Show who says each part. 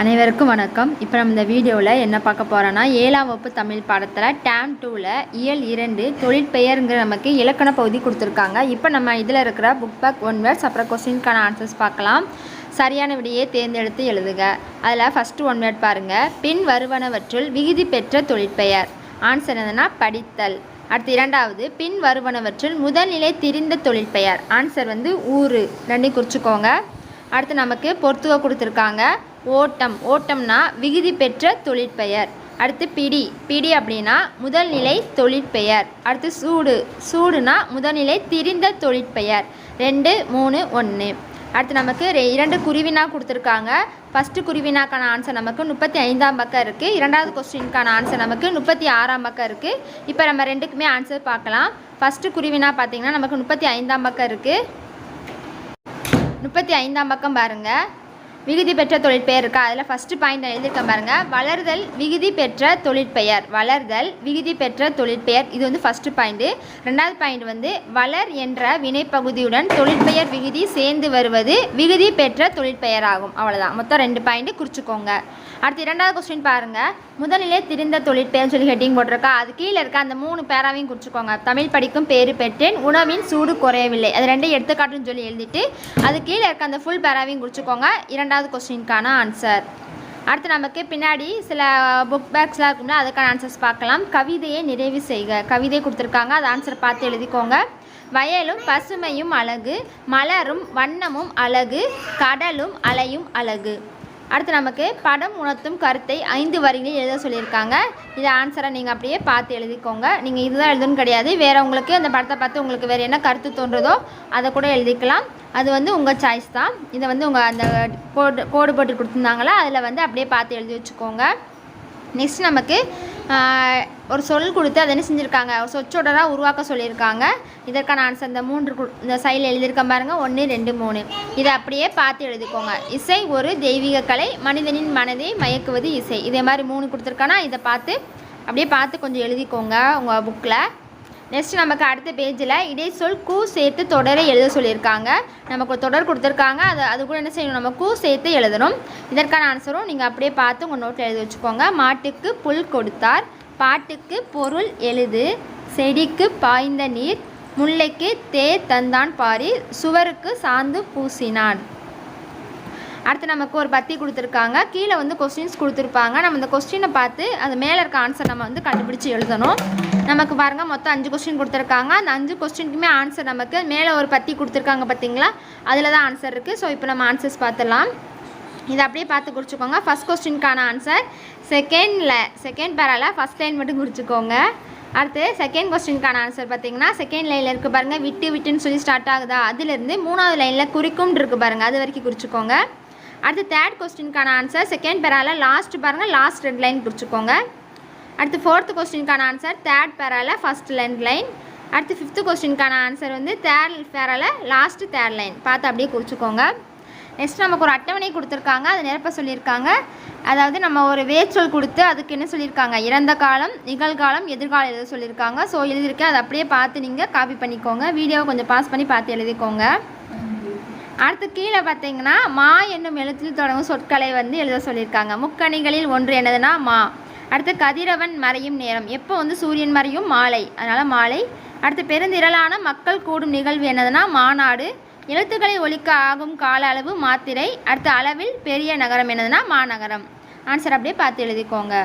Speaker 1: அனைவருக்கும் வணக்கம். இப்போ நம்ம இந்த வீடியோவில் என்ன பார்க்க போகிறோன்னா ஏழாம் வகுப்பு தமிழ் பாடத்தில் டேம் டூவில் இயல் இரண்டு தொழிற்பெயருங்கிற நமக்கு இலக்கண பகுதி கொடுத்துருக்காங்க. இப்போ நம்ம இதில் இருக்கிற புக் பேக் ஒன் வேர்ட்ஸ் அப்புறம் கொஸ்டினுக்கான ஆன்சர்ஸ் பார்க்கலாம். சரியான விடையை தேர்ந்தெடுத்து எழுதுக. அதில் ஃபஸ்ட்டு ஒன் வேர்ட் பாருங்கள் பின் வருவனவற்றுள் விகுதி பெற்ற தொழிற்பெயர். ஆன்சர் என்னதுன்னா படித்தல். அடுத்து இரண்டாவது பின் வருவனவற்றில் முதல்நிலை திரிந்த தொழிற்பெயர். ஆன்சர் வந்து ஊர் ரெண்டையும் குறிச்சிக்கோங்க. அடுத்து நமக்கு பொறுத்துவ கொடுத்துருக்காங்க. ஓட்டம். ஓட்டம்னா விகுதி பெற்ற தொழிற்பெயர். அடுத்து பிடி. பிடி அப்படின்னா முதல்நிலை தொழிற்பெயர். அடுத்து சூடு. சூடுனா முதல்நிலை திரிந்த தொழிற்பெயர். ரெண்டு மூணு ஒன்று அடுத்து நமக்கு ரெ- இரண்டு குருவினா கொடுத்துருக்காங்க. ஃபஸ்ட்டு குருவினாக்கான ஆன்சர் நமக்கு முப்பத்தி ஐந்தாம் பக்கம் இருக்குது இரண்டாவது கொஸ்டினுக்கான ஆன்சர் நமக்கு முப்பத்தி ஆறாம் பக்கம் இருக்குது இப்போ நம்ம ரெண்டுக்குமே ஆன்சர் பார்க்கலாம். ஃபஸ்ட்டு குருவினா பார்த்திங்கன்னா நமக்கு முப்பத்தி ஐந்தாம் பக்கம் இருக்குது முப்பத்தி ஐந்தாம் பக்கம் பாருங்கள் விகுதி பெற்ற தொழிற்பெயர் இருக்கா? அதில் ஃபஸ்ட்டு பாயிண்ட் எழுதியிருக்கேன் பாருங்க. வளர்தல் விகுதி பெற்ற தொழிற்பெயர் வளர்தல் விகுதி பெற்ற தொழிற்பெயர் இது வந்து ஃபஸ்ட்டு பாயிண்ட்டு ரெண்டாவது பாயிண்ட் வந்து வளர் என்ற வினைப்பகுதியுடன் தொழிற்பெயர் விகுதி சேர்ந்து வருவது விகுதி பெற்ற தொழிற்பெயர் ஆகும். அவ்வளோதான் மொத்தம் ரெண்டு பாயிண்ட்டு குறிச்சிக்கோங்க. அடுத்து இரண்டாவது கொஸ்டின் பாருங்கள் முதலிலே திரிந்த தொழிற்பெயர்னு சொல்லி ஹெட்டிங் போட்டிருக்கா? அது கீழே இருக்க? அந்த மூணு பேராவையும் குறிச்சிக்கோங்க. தமிழ் படிக்கும் பேரு பெற்றேன் உணவின் சூடு குறையவில்லை. அது ரெண்டையும் எடுத்துக்காட்டுன்னு சொல்லி எழுதிட்டு அது கீழே இருக்க அந்த ஃபுல் பேராவையும் குறிச்சிக்கோங்க. இரண்டாவது கொஸ்டினுக்கான ஆன்சர் அடுத்து நமக்கு பின்னாடி சில புக் பேக்ஸ்லாம் இருக்கும்ல அதுக்கான ஆன்சர்ஸ் பார்க்கலாம். கவிதையை நிறைவு செய்க. கவிதை கொடுத்துருக்காங்க. அது ஆன்சர் பார்த்து எழுதிக்கோங்க. வயலும் பசுமையும் அழகு மலரும் வண்ணமும் அழகு கடலும் அலையும் அழகு. அடுத்து நமக்கு படம் உணர்த்தும் கருத்தை ஐந்து வரிகளில் எழுத சொல்லியிருக்காங்க. இதை ஆன்சரை நீங்கள் அப்படியே பார்த்து எழுதிக்கோங்க. நீங்கள் இதுதான் எழுதுன்னு கிடையாது. வேறு உங்களுக்கு அந்த படத்தை பார்த்து உங்களுக்கு வேறு என்ன கருத்து தோன்றதோ அதை கூட எழுதிக்கலாம். அது வந்து உங்கள் சாய்ஸ் தான். இதை வந்து உங்கள் அந்த கோடு கோடு போட்டு கொடுத்துருந்தாங்களா அதில் வந்து அப்படியே பார்த்து எழுதி வச்சுக்கோங்க. நெக்ஸ்ட் நமக்கு ஒரு சொல் கொடுத்து அதை என்ன செஞ்சுருக்காங்க? ஒரு சொற்றொடராக உருவாக்க சொல்லியிருக்காங்க. இதற்கான ஆன்சர் இந்த மூன்று கு- இந்த சைடில் எழுதியிருக்க பாருங்கள் ஒன்று ரெண்டு மூணு. இதை அப்படியே பார்த்து எழுதிக்கோங்க. இசை ஒரு தெய்வீக கலை மனிதனின் மனதை மயக்குவது இசை. இதே மாதிரி மூணு கொடுத்துருக்கானா? இதை பார்த்து அப்படியே பார்த்து கொஞ்சம் எழுதிக்கோங்க உங்கள் புக்கில் நெக்ஸ்ட் நமக்கு அடுத்த பேஜில் இடைச்சொல் கூ சேர்த்து தொடரை எழுத சொல்லியிருக்காங்க. நமக்கு ஒரு தொடர் கொடுத்துருக்காங்க. அது அது கூட என்ன செய்யணும்? நம்ம கூ சேர்த்து எழுதணும். இதற்கான ஆன்சரும் நீங்கள் அப்படியே பார்த்து உங்கள் நோட்டில் எழுதி வச்சுக்கோங்க. மாட்டுக்கு புல் கொடுத்தார். பாட்டுக்கு பொருள் எழுது. செடிக்கு பாய்ந்த நீர். முல்லைக்கு தே தந்தான் பாரி. சுவருக்கு சாந்து பூசினான். அடுத்து நமக்கு ஒரு பத்தி கொடுத்துருக்காங்க. கீழே வந்து கொஸ்டின்ஸ் கொடுத்துருப்பாங்க. நம்ம இந்த கொஸ்டினை பார்த்து அது மேலே இருக்க ஆன்சர் நம்ம வந்து கண்டுபிடிச்சி எழுதணும். நமக்கு பாருங்கள் மொத்தம் அஞ்சு கொஸ்டின் கொடுத்துருக்காங்க. அந்த அஞ்சு கொஸ்டினுக்குமே ஆன்சர் நமக்கு மேலே ஒரு பத்தி கொடுத்துருக்காங்க பார்த்தீங்களா அதில் தான் ஆன்சர் இருக்குது ஸோ இப்போ நம்ம ஆன்சர்ஸ் பார்த்துடலாம். இதை அப்படியே பார்த்து குறிச்சிக்கோங்க. ஃபஸ்ட் கொஸ்டினுக்கான ஆன்சர் செகண்டில் செகண்ட் பேரால ஃபஸ்ட் லைன் மட்டும் குறிச்சிக்கோங்க. அடுத்து செகண்ட் கொஸ்டினுக்கான ஆன்சர் பார்த்தீங்கன்னா செகண்ட் லைனில் இருக்குது பாருங்கள் விட்டு விட்டுன்னு சொல்லி ஸ்டார்ட் ஆகுதா? அதுலேருந்து மூணாவது லைனில் குறிக்கும்னு இருக்குது பாருங்கள் அது வரைக்கும் குறிச்சிக்கோங்க. அடுத்து தேர்ட் கொஸ்டினுக்கான ஆன்சர் செகண்ட் பேரால லாஸ்ட் பாருங்கள் லாஸ்ட் ரெண்டு லைன் குறிச்சிக்கோங்க. அடுத்து ஃபோர்த்து கொஸ்டினுக்கான ஆன்சர் தேர்ட் பேரால ஃபஸ்ட் லெண்ட் லைன் அடுத்து ஃபிஃப்த்து கொஸ்டினுக்கான ஆன்சர் வந்து தேர்ட் பேரால லாஸ்ட் தேர்ட் லைன் பார்த்து அப்படியே குறிச்சிக்கோங்க. நெக்ஸ்ட் நமக்கு ஒரு அட்டவணை கொடுத்துருக்காங்க. அதை நிரப்ப சொல்லியிருக்காங்க. அதாவது நம்ம ஒரு வேச்சொல் கொடுத்து அதுக்கு என்ன சொல்லியிருக்காங்க? இறந்த காலம் நிகழ்காலம் எதிர்காலம் எழுத சொல்லியிருக்காங்க. ஸோ எழுதியிருக்கேன் அதை அப்படியே பார்த்து நீங்கள் காப்பி பண்ணிக்கோங்க. வீடியோவை கொஞ்சம் பாஸ் பண்ணி பார்த்து எழுதிக்கோங்க. அடுத்து கீழே பார்த்தீங்கன்னா மா என்னும் எழுத்தில் தொடங்கும் சொற்களை வந்து எழுத சொல்லியிருக்காங்க. முக்கணிகளில் ஒன்று என்னதுன்னா மா. அடுத்து கதிரவன் மறையும் நேரம். எப்போ வந்து சூரியன் மறையும்? மாலை. அதனால் மாலை. அடுத்து பெருந்திரளான மக்கள் கூடும் நிகழ்வு என்னதுன்னா மாநாடு. எழுத்துக்களை ஒழிக்க ஆகும் கால அளவு மாத்திரை. அடுத்த அளவில் பெரிய நகரம் என்னதுன்னா மாநகரம். ஆன்சர் அப்படியே பார்த்து எழுதிக்கோங்க.